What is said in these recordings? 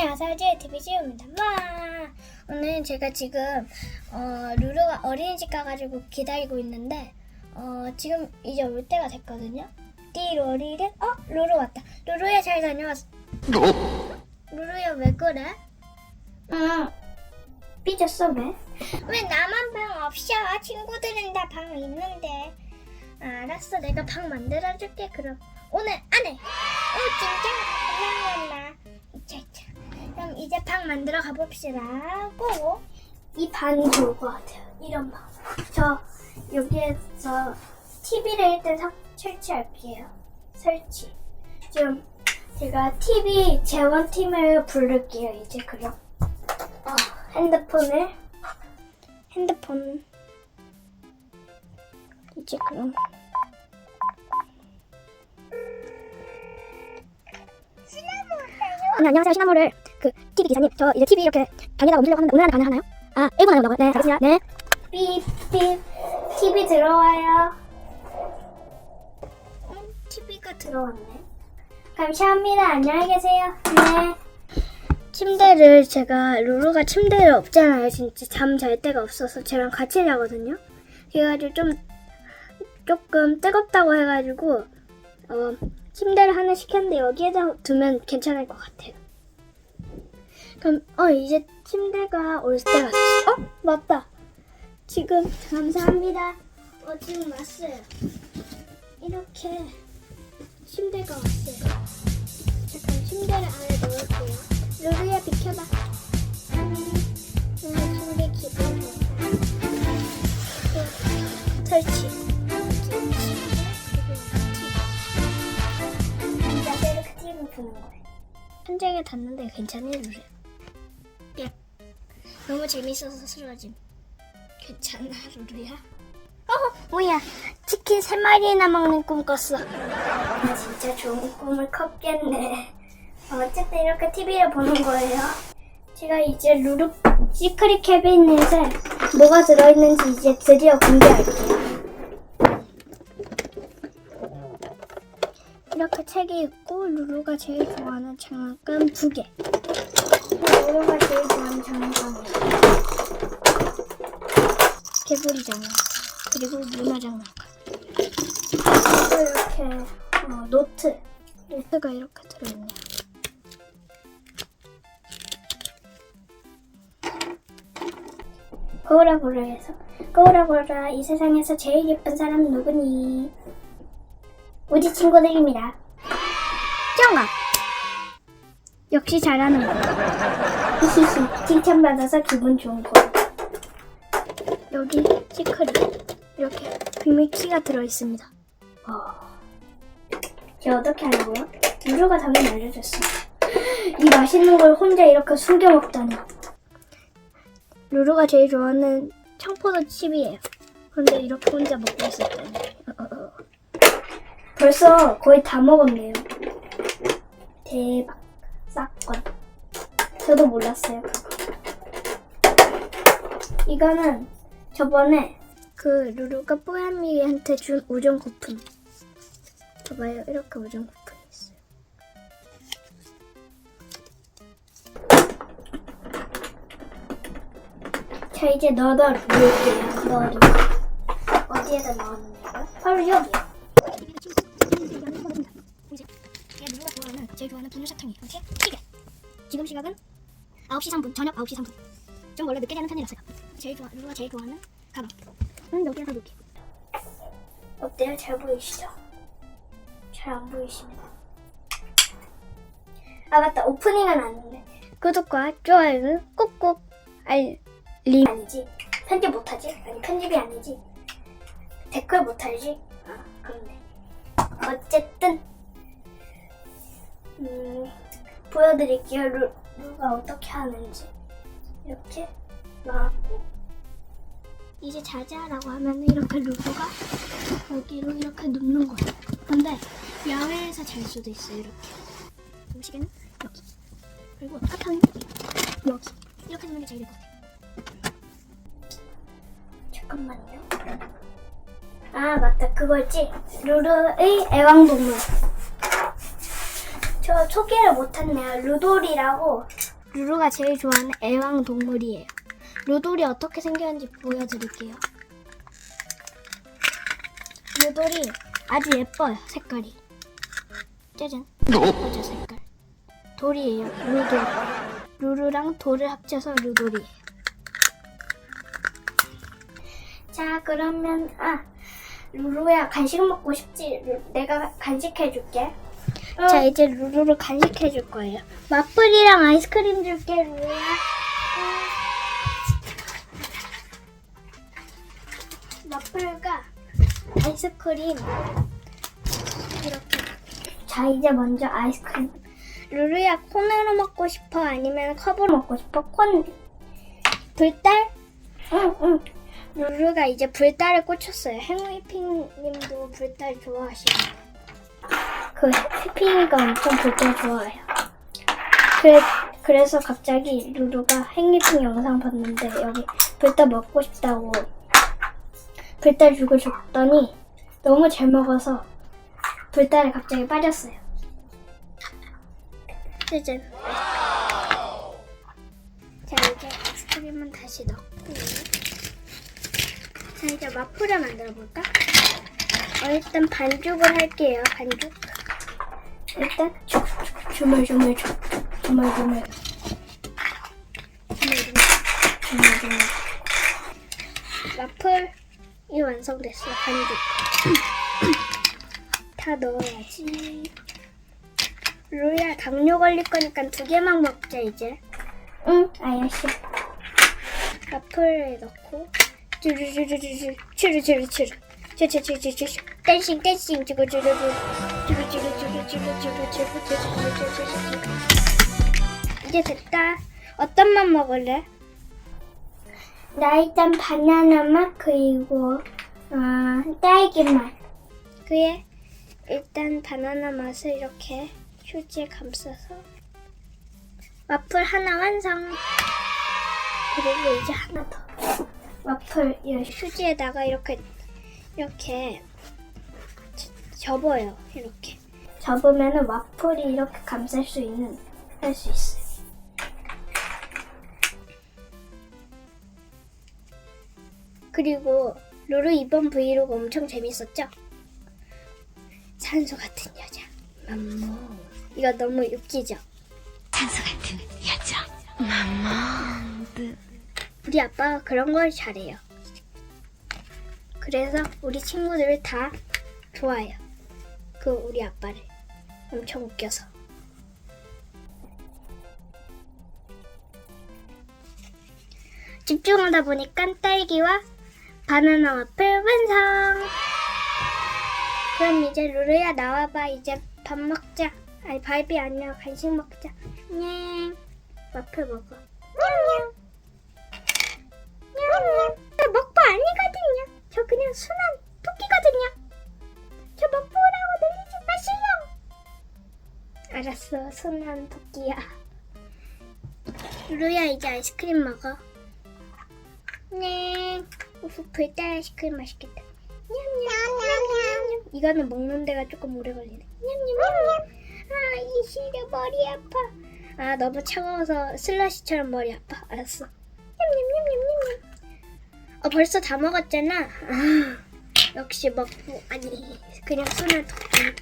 안녕하세요. GTV 지우입니다. 와! 오늘 제가 지금 어, 루루가 어린이집 가가지고 기다리고 있는데 어, 지금 이제 올 때가 됐거든요. 띠로리를 어? 루루 왔다. 루루야 잘 다녀왔어. 루루야 왜 그래? 응. 삐졌어 왜? 왜 나만 방 없어? 친구들은 다 방 있는데. 알았어, 내가 방 만들어줄게. 그럼 오늘 안해. 오 진짜 고마워 이차이차. 그럼 이제 방 만들어 가봅시다. 고. 이 방이 좋을 것 같아요. 이런 방. 저 여기에서 TV를 일단 사- 설치할게요. 설치. 지금 제가 TV 재원팀을 부를게요. 이제 그럼. 어, 핸드폰을 핸드폰 이제 그럼 네, 안녕하세요. 시나모를 그 TV 기사님. 저 이제 TV 이렇게 방에다가 옮기려고 하는데 오늘 안에 가능하나요? 아, 1분 안에 온다고요? 네, 알겠습니다. 네. 삐삐 TV 들어와요. 음, TV가 들어왔네. 감사합니다. 안녕히 계세요. 네. 침대를 제가 루루가 침대를 없잖아요. 진짜 잠잘 데가 없어서 쟤랑 같이 자거든요. 그래가지고 좀 조금 뜨겁다고 해가지고 어, 침대를 하나 시켰는데 여기에다 두면 괜찮을 것 같아요. 그럼 어 이제 침대가 올 때가 됐어. 어 맞다. 지금 감사합니다. 어 지금 왔어요. 이렇게 침대가 왔어요. 잠깐 침대를 안에 넣을게요. 루루야 비켜봐. 음, 음, 침대 기분 좋다. 음, 설치. 거예요. 현장에 닿는데 괜찮아요, 루루야? 야, 너무 재밌어서 쓰러짐. 괜찮아, 루루야? 어, 뭐야. 치킨 세 마리나 먹는 꿈 꿨어. 아, 진짜 좋은 꿈을 꿨겠네. 어, 어쨌든 이렇게 TV를 보는 거예요. 제가 이제 루루 시크릿 캐비닛에 뭐가 들어있는지 이제 드디어 공개할게요. 이렇게 책이 있고 루루가 제일 좋아하는 장난감 두 개. 루루가 제일 좋아하는 장난감이에요. 개구리 장난감 그리고 문화 장난감. 또 이렇게 어, 노트 노트가 이렇게 들어있네요. 거울아 보라에서 거울아 보라 이 세상에서 제일 예쁜 사람은 누구니? 우리 친구들입니다. 정아 역시 잘하는 거. 히히히 칭찬받아서 기분 좋은 거. 여기 시크릿 이렇게 비밀 키가 들어있습니다. 어. 이제 어떻게 하려고요? 루루가 당연히 알려줬어. 이 맛있는 걸 혼자 이렇게 숨겨 먹다니. 루루가 제일 좋아하는 청포도 칩이에요. 그런데 이렇게 혼자 먹고 있었다니. 어, 어, 어. 벌써 거의 다 먹었네요. 대박. 싹건. 저도 몰랐어요. 이거는 저번에 그 루루가 뽀얀미한테 준 우정 쿠폰. 봐봐요, 이렇게 우정 쿠폰이 있어요. 자, 이제 넣어다 놓을게요. 넣어도. 어디에다 넣었는데요? 바로 여기. 제가 누가 좋아하는 제일 좋아하는 분유 사탕이 이렇게 시계. 지금 시각은 9시 3분, 저녁 9시 3분. 좀 원래 늦게 자는 편이라서요. 제일 좋아, 누가 제일 좋아하는 가방. 음, 여기에다 놓을게. 어때요? 잘 보이시죠? 잘 안 보이시면. 아, 맞다. 오프닝은 아닌데. 구독과 좋아요는 꼭꼭 알림. 아니지. 편집 못하지? 아니, 편집이 아니지. 댓글 못하지? 아, 그렇네. 어쨌든, 음, 보여드릴게요. 루, 루가 어떻게 하는지. 이렇게 놔고 이제 자자라고 하면 이렇게 루루가 여기로 이렇게 눕는 거예요. 근데 야외에서 잘 수도 있어요. 이렇게. 시계는 여기. 그리고 사탕은 여기. 이렇게 두는 게 제일 같아요. 잠깐만요. 아 맞다 그거지. 루루의 애완동물. 저 소개를 못했네요. 루돌이라고 루루가 제일 좋아하는 애완 동물이에요. 루돌이 어떻게 생겼는지 보여드릴게요. 루돌이 아주 예뻐요, 색깔이. 짜잔. 예쁘죠, 색깔. 돌이에요, 루돌. 루루랑 돌을 합쳐서 루돌이에요. 자, 그러면, 아, 루루야, 간식 먹고 싶지? 루- 내가 간식해줄게. 자, 이제 루루를 간식해 줄 거예요. 마플이랑 아이스크림 줄게, 루루야. 마플과 아이스크림 이렇게. 자, 이제 먼저 아이스크림. 루루야, 콘으로 먹고 싶어? 아니면 컵으로 먹고 싶어? 콘. 불달? 응, 응. 루루가 이제 불달에 꽂혔어요. 행위핑님도 불달 좋아하시고. 그 해피가 엄청 불달 좋아해요. 그래, 그래서 갑자기 루루가 행리핑 영상 봤는데 여기 불달 먹고 싶다고 불달 주고 줬더니 너무 잘 먹어서 불달에 갑자기 빠졌어요. 짜잔. 자 이제 아이스크림은 다시 넣고 자 이제 와플을 만들어 볼까? 어, 일단 반죽을 할게요. 반죽. 일단 주물주물 주물주물 주물주물 주물주물 와플이 완성됐어요. 반죽. 다 넣어야지. 루야 당뇨 걸릴 거니까 두 개만 먹자 이제. 응, 알았어. 와플에 넣고 쭈루쭈루쭈루 쭈루쭈루쭈루 쭈쭈쭈쭈쭈 댄싱 댄싱 쭈루쭈루쭈 이제 됐다. 어떤 맛 먹을래? 나 일단 바나나 맛 그리고 어, 딸기 맛. 그래. 일단 바나나 맛을 이렇게 휴지에 감싸서 와플 하나 완성. 그리고 이제 하나 더. 와플 이 휴지에다가 이렇게 이렇게 저- 접어요. 이렇게 접으면은 와플이 이렇게 감쌀 수 있는 할 수 있어요. 그리고 루루 이번 브이로그 엄청 재밌었죠? 산소 같은 여자 맘모 이거 너무 웃기죠? 산소 같은 여자 맘마 우리 아빠가 그런 걸 잘해요. 그래서 우리 친구들 다 좋아해요. 그 우리 아빠를 엄청 웃겨서. 집중하다 보니까 딸기와 바나나 와플 완성. 그럼 이제 루루야 나와봐. 이제 밥 먹자. 아니 밥이 아니라 간식 먹자. 냥. 와플 먹어. 냥냥. 저 먹보 아니거든요. 저 그냥 순한 토끼거든요. 저 먹보 알았어, 순한 토끼야. 루루야 이제 아이스크림 먹어. 네. 우후 불달 아이스크림 맛있겠다. 냠냠냠냠냠. 이거는 먹는 데가 조금 오래 걸리네. 냠냠냠냠. 아, 이 시려 머리 아파. 아, 너무 차가워서 슬러시처럼 머리 아파. 알았어. 냠냠냠냠냠. 어 벌써 다 먹었잖아. 아, 역시 먹고 아니 그냥 손을 토끼.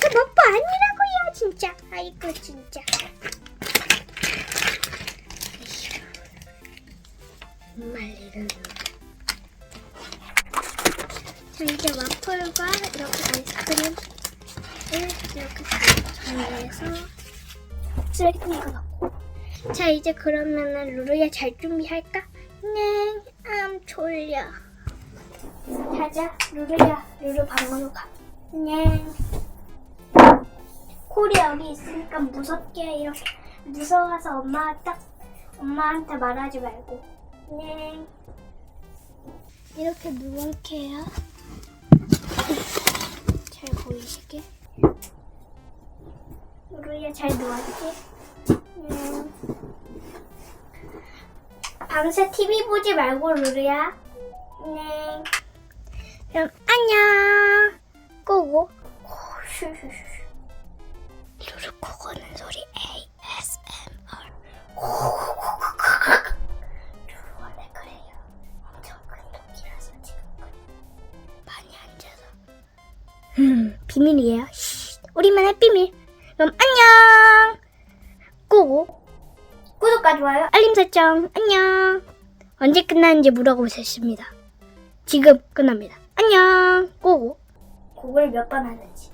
저 먹고 아니라 고요 진짜. 아이고 진짜. 말리는. 자 이제 와플과 이렇게 아이스크림을 이렇게 정리해서 쓰레기통에 넣고. 자 이제 그러면은 루루야 잘 준비할까? 네, 암 졸려. 자자, 루루야, 루루 방으로 가. 네. 콜이 여기 있으니까 무섭게 이렇게 무서워서 엄마 딱 엄마한테 말하지 말고. 네. 이렇게 누울게요. 잘 보이시게. 루루야 잘 누웠지? 네. 밤새 TV 보지 말고 루루야. 네. 그럼 안녕. 끄고. 슈슈슈슈. 루루 코고는 소리 ASMR. 루루 원래 그래요. 엄청 큰 토끼라서 지금 그래. 많이 앉아서. 음, 비밀이에요. 우리만의 비밀. 그럼 안녕. 꼭 구독과 좋아요, 알림 설정. 안녕. 언제 끝나는지 물어보셨습니다. 지금 끝납니다. 안녕. 꼭 곡을 몇 번 하는지.